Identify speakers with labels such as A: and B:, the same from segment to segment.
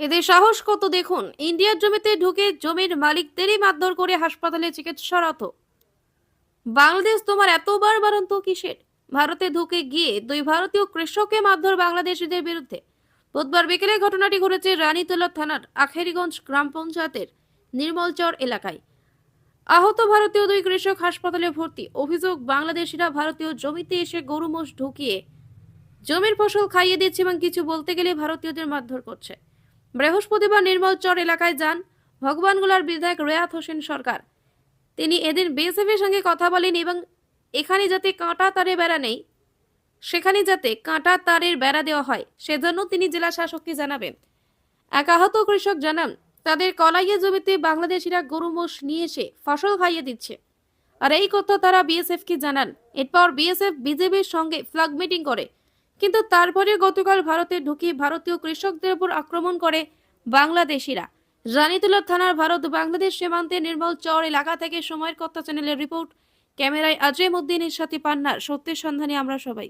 A: এদের সাহস কত দেখুন? ইন্ডিয়ার জমিতে ঢুকে জমির মালিকদেরই মারধর করে হাসপাতালে চিকিৎসারত বাংলাদেশ তোমার এতবার বারন্ত কিসের? ভারতে ঢুকে গিয়ে দুই ভারতীয় কৃষককে মারধর বাংলাদেশিদের বিরুদ্ধে। বুধবার বিকেলে ঘটনাটি ঘটেছে রানীতলা থানার আখেরিগঞ্জ গ্রাম পঞ্চায়েতের নির্মলচর এলাকায়। আহত ভারতীয় দুই কৃষক হাসপাতালে ভর্তি। অভিযোগ, বাংলাদেশিরা ভারতীয় জমিতে এসে গরু মোষ ঢুকিয়ে জমির ফসল খাইয়ে দিচ্ছে এবং কিছু বলতে গেলে ভারতীয়দের মারধর করছে। বৃহস্পতিবার নির্মলচর এলাকায় যান ভগবানগোলার বিধায়ক রেয়াত হোসেন সরকার। তিনি এদিন বিএসএফের সঙ্গে কথা বলেন এবং এখানে যাতে কাঁটা তারে বেড়া নেই, সেখানে যাতে কাঁটা তারের বেড়া দেওয়া হয়, সেজন্য তিনি জেলা শাসককে জানাবেন। এক আহত কৃষক জানান, তাদের কলাইয়া জমিতে বাংলাদেশিরা গরু মোষ নিয়ে এসে ফসল খাইয়ে দিচ্ছে। আর এই কথা তারা বিএসএফ কে জানান। এরপর বিএসএফ, বিজেপির সঙ্গে ফ্ল্যাগ মিটিং করে। কিন্তু তারপরে গতকাল ভারতে ঢুকে ভারতীয় কৃষকদের উপর আক্রমণ করে বাংলাদেশিরা। রানীতুলা থানার ভারত বাংলাদেশ সীমান্তে নির্মল চর এলাকা থেকে সময়ের কথা চ্যানেলের রিপোর্ট। ক্যামেরায় আজ উদ্দিনের সাথে পান্নার সত্যের সন্ধানে আমরা সবাই।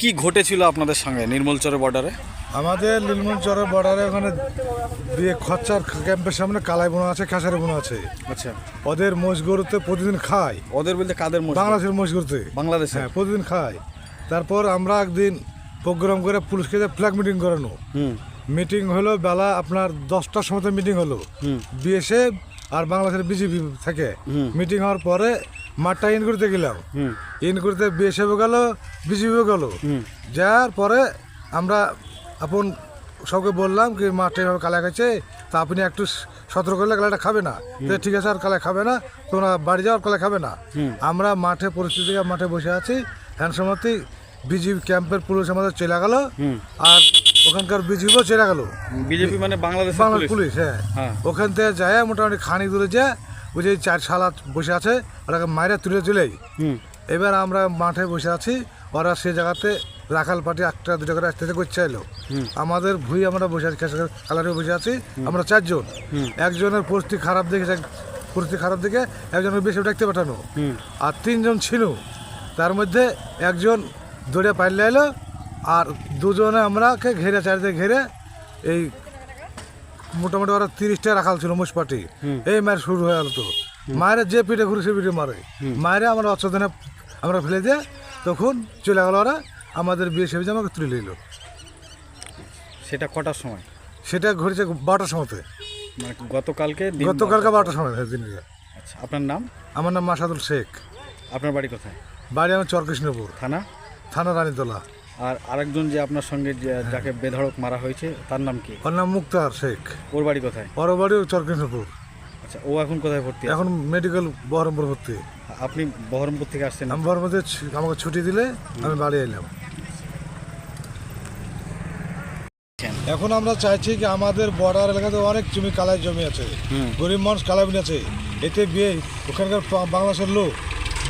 B: কি ঘটেছিল আপনাদের সঙ্গে নির্মলচরের বর্ডারে
C: আমাদের লিলমন চরের বর্ডারে ওখানে দিয়ে খরচার ক্যাম্পের সামনে কালাই বোনা আছে খেসারি বোনা আছে।
B: আচ্ছা।
C: ওদের মোষ গরুতে প্রতিদিন খায়।
B: ওদের বলতে কাদের মধ্যে
C: বাংলাদেশের মোষ গরুতে।
B: বাংলাদেশে
C: হ্যাঁ প্রতিদিন খায়। তারপর আমরা একদিন প্রোগ্রাম করে পুলিশকে ফ্ল্যাগ মিটিং করানো।
B: হুম।
C: মিটিং হলো বেলা আপনার দশটার সময় মিটিং হলো। বিএসএফ আর বাংলাদেশের বিজেপি থেকে। মিটিং হওয়ার পরে মাঠটা ইন করতে গেলাম। ইন করতে বিএসএফও গেল বিজেপিও গেল। যাওয়ার পরে আমরা আপন সবকে বললাম কি মাঠে এভাবে কালা গেছে তা আপনি একটু সতর্ক করলে কালাটা খাবে না। ঠিক আছে আর কালা খাবে না তোমরা বাড়ি যাওয়ার কালা খাবে না। আমরা মাঠে পরিস্থিতি মাঠে বসে আছি। হ্যান সময়তেই বিজিবি ক্যাম্পের পুলিশ আমাদের চলে গেল। আর ওখানকার বিজিবিও চলে গেল।
B: বিজেপি মানে
C: বাংলাদেশ
B: পুলিশ
C: হ্যাঁ।
B: হ্যাঁ।
C: ওখান থেকে যায় মোটামুটি খানিক দূরে যায়। ওই যে চার সালা বসে আছে ওরাকে মায়েরা তুলে তুলেই
B: হুম।
C: এবার আমরা মাঠে বসে আছি ওরা সে জায়গাতে রাখাল পাটি একটা দুটো করে আসতে করছে এলো। আমাদের ভুই আমরা বসে আছি কালারে বসে আছি আমরা চারজন। একজনের পরিস্থিতি খারাপ দেখে পরিস্থিতি খারাপ দেখে একজনের বেশি ডাকতে পাঠানো। আর তিনজন ছিল তার মধ্যে একজন দৌড়ে পাইলে এলো আর দুজনে আমরাকে ঘেরে চারিদিকে ঘেরে এই মোটামুটি ওরা তিরিশটা রাখাল ছিল মুসপাটি। এই মায়ের শুরু হয়ে গেল তো। মায়ের যে পিঠে ঘুরে সে পিঠে মারে। মায়ের আমরা অচেতনে আমরা ফেলে দিয়ে তখন চলে গেল ওরা আমাদের বিয়ে সেবে আমাকে তুলে নিল
B: সেটা কটার সময়?
C: সেটা ঘুরেছে বারোটার সময়তে।
B: মানে গতকালকে
C: গতকালকে বারোটার সময় দিনকে
B: আচ্ছা আপনার নাম?
C: আমার নাম মাসাদুল শেখ।
B: আপনার বাড়ি কোথায়?
C: বাড়ি আমার চরকৃষ্ণপুর।
B: থানা?
C: থানা রানীতলা।
B: আর আরেকজন যে আপনার সঙ্গে যাকে বেধড়ক মারা হয়েছে তার নাম কি?
C: ওর নাম মুক্তার শেখ।
B: ওর বাড়ি কোথায়?
C: ওর বাড়ি চরকৃষ্ণপুর
B: আচ্ছা ও এখন কোথায় ভর্তি
C: এখন মেডিকেল বহরমপুর ভর্তি।
B: আপনি বহরমপুর থেকে আসছেন?
C: আমি বহরমপুরে আমাকে ছুটি দিলে আমি বাড়ি এলাম। এখন আমরা চাইছি কি আমাদের বর্ডার এলাকাতে অনেক জমি কালাই জমি আছে। গরিব মানুষ কালাই জমি আছে। এতে বিয়ে ওখানকার বাংলাদেশের লোক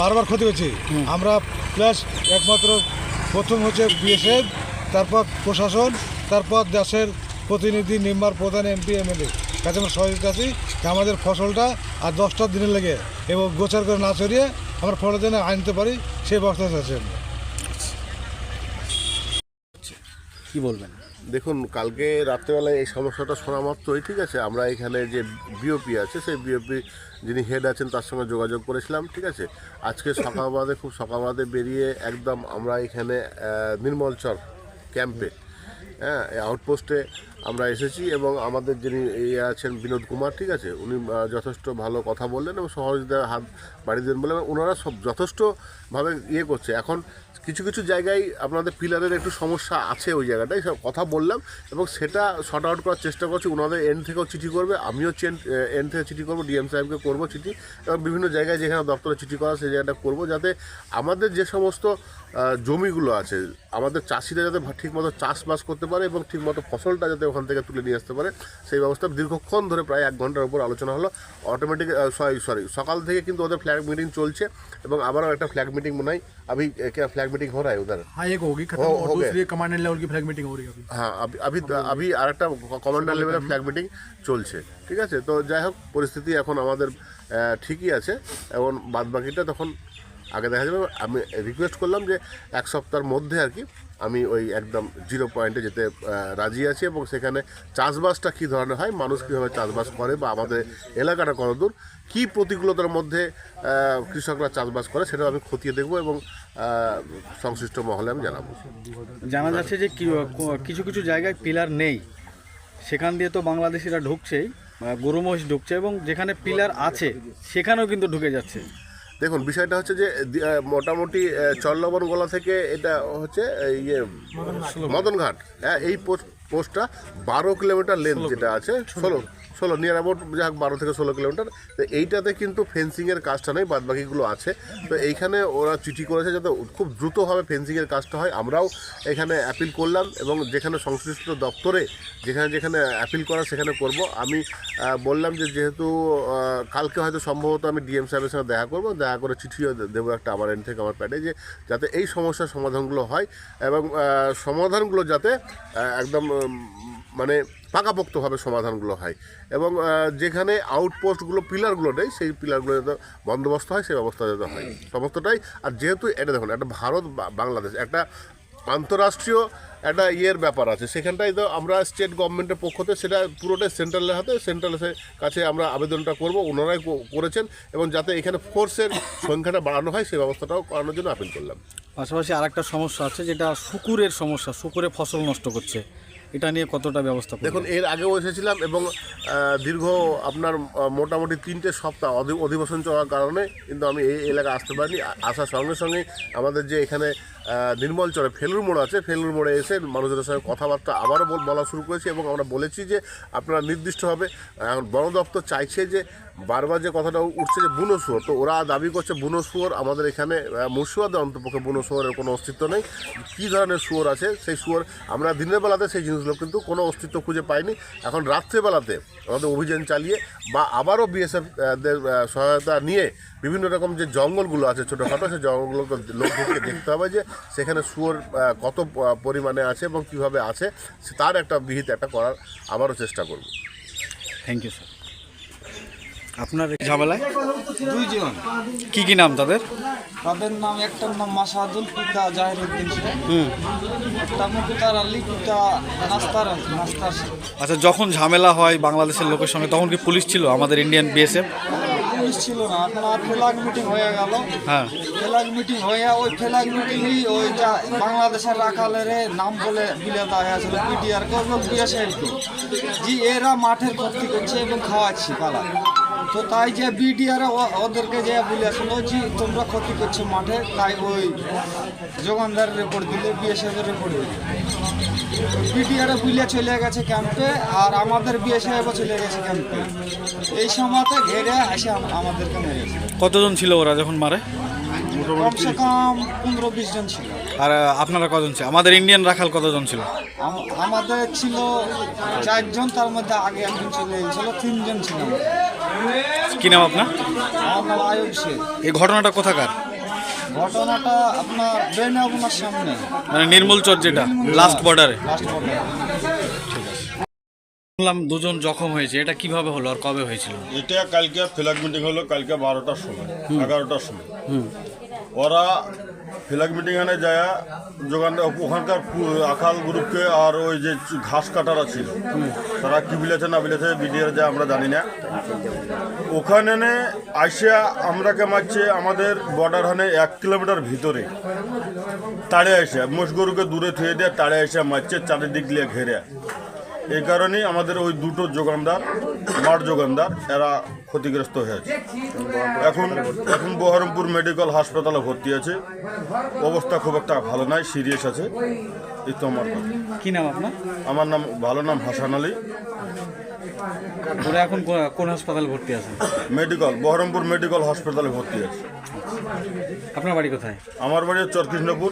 C: বারবার ক্ষতি হচ্ছে আমরা প্লাস একমাত্র প্রথম হচ্ছে বিএসএফ, তারপর প্রশাসন, তারপর দেশের প্রতিনিধি, মেম্বার, প্রধান, এমপি, এমএলএ কাছে আমরা সহযোগিতা আছি আমাদের ফসলটা আর দশটা দিনের লেগে এবং গোচার করে না ছড়িয়ে আমরা ফসল যেন আনতে পারি, সেই ব্যবস্থা আছে।
B: কি বলবেন
D: দেখুন, কালকে রাত্রেবেলায় এই সমস্যাটা শোনা মাত্রই, ঠিক আছে? আমরা এখানে যে বিওপি আছে, সেই বিওপি যিনি হেড আছেন, তার সঙ্গে যোগাযোগ করেছিলাম, ঠিক আছে? আজকে সকালবাদে খুব সকালবাদে বেরিয়ে একদম আমরা এখানে নির্মলচর ক্যাম্পে হ্যাঁ আউটপোস্টে আমরা এসেছি এবং আমাদের যিনি ইয়ে আছেন বিনোদ কুমার, ঠিক আছে? উনি যথেষ্ট ভালো কথা বললেন এবং সহযোগিতার হাত বাড়িয়ে দেন বলে এবং ওনারা সব যথেষ্টভাবে ইয়ে করছে। এখন কিছু কিছু জায়গায় আপনাদের পিলারের একটু সমস্যা আছে ওই জায়গাটায়, সব কথা বললাম এবং সেটা শর্ট আউট করার চেষ্টা করছি। ওনাদের এন্ড থেকেও চিঠি করবে, আমিও চেন এন্ড থেকে চিঠি করব, ডিএম সাহেবকে করব চিঠি এবং বিভিন্ন জায়গায় যেখানে দপ্তরে চিঠি করা সেই জায়গাটা করব যাতে আমাদের যে সমস্ত জমিগুলো আছে, আমাদের চাষিরা যাতে ঠিকমতো চাষবাস করতে পারে এবং ঠিকমতো ফসলটা যাতে ওখান থেকে তুলে নিয়ে আসতে পারে সেই ব্যবস্থা দীর্ঘক্ষণ ধরে প্রায় এক ঘন্টার উপর আলোচনা হলো অটোমেটিক সরি সরি সকাল থেকে কিন্তু ওদের ফ্ল্যাগ মিটিং চলছে এবং আবারও একটা ফ্ল্যাগ মিটিং মনে হয় अभी क्या फ्लैग मीटिंग हो रहा है उधर
E: हाँ एक होगी खत्म
D: हो-
E: और
D: हो गया।
E: दूसरी कमांडर लेवल की फ्लैग मीटिंग हो रही है अभी
D: হ্যাঁ अभी अभी अभी আরেকটা কমান্ডার লেভেলের ফ্ল্যাগ মিটিং চলছে ঠিক আছে তো যাই হোক পরিস্থিতি এখন আমাদের আহ, ঠিকই আছে এবং বাদ বাকিটা তখন আগে দেখা যাবে আমি রিকোয়েস্ট করলাম যে এক সপ্তাহের মধ্যে আর কি আমি ওই একদম জিরো পয়েন্টে যেতে রাজি আছি এবং সেখানে চাষবাসটা কী ধরনের হয়, মানুষ কীভাবে চাষবাস করে বা আমাদের এলাকাটা কত দূর কী প্রতিকূলতার মধ্যে কৃষকরা চাষবাস করে সেটা আমি খতিয়ে দেখব এবং সংশ্লিষ্ট মহলে আমি জানাব।
B: জানা যাচ্ছে যে কিছু কিছু জায়গায় পিলার নেই। সেখান দিয়ে তো বাংলাদেশিরা ঢুকছেই গরু মহিষ ঢুকছে এবং যেখানে পিলার আছে, সেখানেও কিন্তু ঢুকে যাচ্ছে।
D: দেখুন বিষয়টা হচ্ছে যে মোটামুটি চল্লবন গোলা থেকে এটা হচ্ছে ইয়ে মদনঘাট। হ্যাঁ এই পোস্ট পোস্টটা বারো কিলোমিটার লেন্থ যেটা আছে ষোলো ষোলো নিয়ার অ্যাবাউট যাক, বারো থেকে ষোলো কিলোমিটার। তো এইটাতে কিন্তু ফেন্সিংয়ের কাজটা নেই বাদবাকিগুলো আছে। তো এইখানে ওরা চিঠি করেছে যাতে খুব দ্রুতভাবে ফেন্সিংয়ের কাজটা হয়। আমরাও এখানে অ্যাপিল করলাম এবং যেখানে সংশ্লিষ্ট দপ্তরে যেখানে যেখানে অ্যাপিল করা সেখানে করব। আমি বললাম যে যেহেতু কালকে হয়তো সম্ভবত আমি ডিএম সাহেবের সঙ্গে দেখা করব। দেখা করে চিঠিও দেবো একটা আমার এন্ড থেকে আমার প্যাডে যে যাতে এই সমস্যার সমাধানগুলো হয় এবং সমাধানগুলো যাতে একদম মানে পাকাপোক্তভাবে সমাধানগুলো হয়। এবং যেখানে আউটপোস্টগুলো, পিলারগুলো নেই, সেই পিলারগুলো যাতে বন্দোবস্ত হয়, সেই ব্যবস্থা যাতে হয়। সমস্তটাই, আর যেহেতু এটা দেখুন, একটা ভারত বাংলাদেশ, একটা আন্তরাষ্ট্রীয় একটা ইয়ের ব্যাপার আছে। সেখানটাই তো আমরা স্টেট গভর্নমেন্টের পক্ষ থেকে সেটা পুরোটাই সেন্ট্রালের হাতে, সেন্ট্রালের কাছে আমরা আবেদনটা করব, ওনারাই করেছেন, এবং যাতে এখানে ফোর্সের সংখ্যাটা বাড়ানো হয়, সেই ব্যবস্থাটাও করানোর জন্য আপিল করলাম।
B: পাশাপাশি আরেকটা সমস্যা আছে, যেটা শুকুরের সমস্যা, শুকুরে ফসল নষ্ট করছে। এটা নিয়ে কতটা ব্যবস্থা?
D: দেখুন, এর আগেও এসেছিলাম এবং দীর্ঘ, আপনার মোটামুটি তিনটে সপ্তাহ অধি- অধিবেশন চলার কারণে কিন্তু আমি এই এলাকায় আসতে পারিনি আসার সঙ্গে সঙ্গে আমাদের যে এখানে নির্মল চরে ফেলুর মোড় আছে। ফেলুর মোড়ে এসে মানুষদের সঙ্গে কথাবার্তা আবারও বল- শুরু করেছি এবং আমরা বলেছি যে আপনারা নির্দিষ্টভাবে এখন বন দপ্তর চাইছে যে বারবার যে কথাটা উঠছে যে বুনো শুয়োর তো ওরা দাবি করছে বুনো শুয়োর আমাদের এখানে আহ, মুর্শিদাবাদে অন্তপক্ষে বুনো শুয়োরের কোনো অস্তিত্ব নেই। কী ধরনের শুয়োর আছে? সেই শুয়োর আমরা দিনের বেলাতে সেই জিনিসগুলো কিন্তু কোনো অস্তিত্ব খুঁজে পাইনি। এখন রাত্রেবেলাতে আমাদের অভিযান চালিয়ে বা আবারও বিএসএফ দের সহায়তা নিয়ে বিভিন্ন রকম যে জঙ্গলগুলো আছে ছোটোখাটো সেই জঙ্গলগুলোকে লোক দেখতে হবে যে সেখানে শুয়োর কত পরিমাণে আছে এবং কীভাবে আছে সে- তার একটা বিহিত একটা করার আবারও চেষ্টা করব।
B: থ্যাংক ইউ স্যার আপনার ঝামেলায়
F: দুইজন।
B: কি কি নাম তাদের?
F: তাদের নাম একটার নাম মাসাদুল পিতা জাহিরুদ্দিন শেখ। একটা মুক্তার আলী পিতা নাস্তার নাস্তার
B: আচ্ছা যখন ঝামেলা হয় বাংলাদেশের লোকের সঙ্গে তখন কি পুলিশ ছিল আমাদের ইন্ডিয়ান বিএসএফ
F: পুলিশ ছিল না। আপনার ফ্ল্যাগ মিটিং হয়ে গেল।
B: হ্যাঁ।
F: ফ্ল্যাগ মিটিং হয়ে ওই ফ্ল্যাগ মিটিংই ওই যা বাংলাদেশের রাখালের নাম বলে বিলে দেওয়া হয়েছিল পিডিআর কে এবং বিএসএফকে জি এরা মাঠের ভর্তি করছে এবং খাওয়াচ্ছি পালা। তো তাই যে বিডিআর ওদেরকে যে বলেছিল যে তোমরা ক্ষতি করছ মাঠে তাই ওই যোগানদারের রেপোর্ট দিলে বিএসএফ এর রেপোর্ট দিলে। বিডিআর বুলে চলে গেছে ক্যাম্পে আর আমাদের বিএসএফ চলে গেছে ক্যাম্পে। এই সময়তে ঘেরে আম- আমাদেরকে মেরেছে।
B: কতজন ছিল ওরা যখন মারে?
F: কমসে কম পনেরো বিশ জন ছিল।
B: আর আপনারা কজন ছিল? আমাদের ইন্ডিয়ান রাখাল কতজন ছিল?
F: আমাদের ছিল চারজন তার মধ্যে আগে একজন চলে গেছিল তিনজন ছিল।
B: কি নাম আপনার?
F: আমার নাম আয়ুব শেখ।
B: এই ঘটনাটা কোথাকার?
F: ঘটনাটা আপনার বেনাবুনার সামনে।
B: মানে নির্মূল চর যেটা লাস্ট বর্ডারে
F: লাস্ট বর্ডার
B: শুনলাম দুজন জখম হয়েছে এটা কীভাবে হলো আর কবে হয়েছিল?
G: এটা কালকে ফ্ল্যাগ মিটিং হলো কালকে বারোটার সময় এগারোটার সময়। ওরা ফ্ল্যাগ এনে যায় যোগান ওখানকার আখাল গ্রুপকে আর ওই যে ঘাস কাটারা ছিল। তারা কি বিলেছে না বিলেছে বিডিআর যায় আমরা জানি না। ওখানে আসিয়া আমরাকে মারছে আমাদের বর্ডার হানে এক কিলোমিটার ভিতরে। তাড়ে আসে মোষ গরুকে দূরে থুয়ে দিয়ে তাড়ে এসে মারছে, চারিদিক দিয়ে ঘেরে। এই কারণেই আমাদের ওই দুটো যোগানদার মাঠ যোগানদার এরা ক্ষতিগ্রস্ত হয়েছে এখন এখন বহরমপুর মেডিকেল হাসপাতালে ভর্তি আছে। অবস্থা খুব একটা ভালো নাই সিরিয়াস আছে। এই তো আমার কথা।
B: কি নাম আপনার?
G: আমার নাম ভালো নাম হাসান আলী।
B: ওরা এখন কোন হাসপাতালে ভর্তি আছে?
G: মেডিকেল বহরমপুর মেডিকেল হাসপাতালে ভর্তি আছে।
B: আপনার বাড়ি কোথায়?
G: আমার বাড়ি চরকৃষ্ণপুর।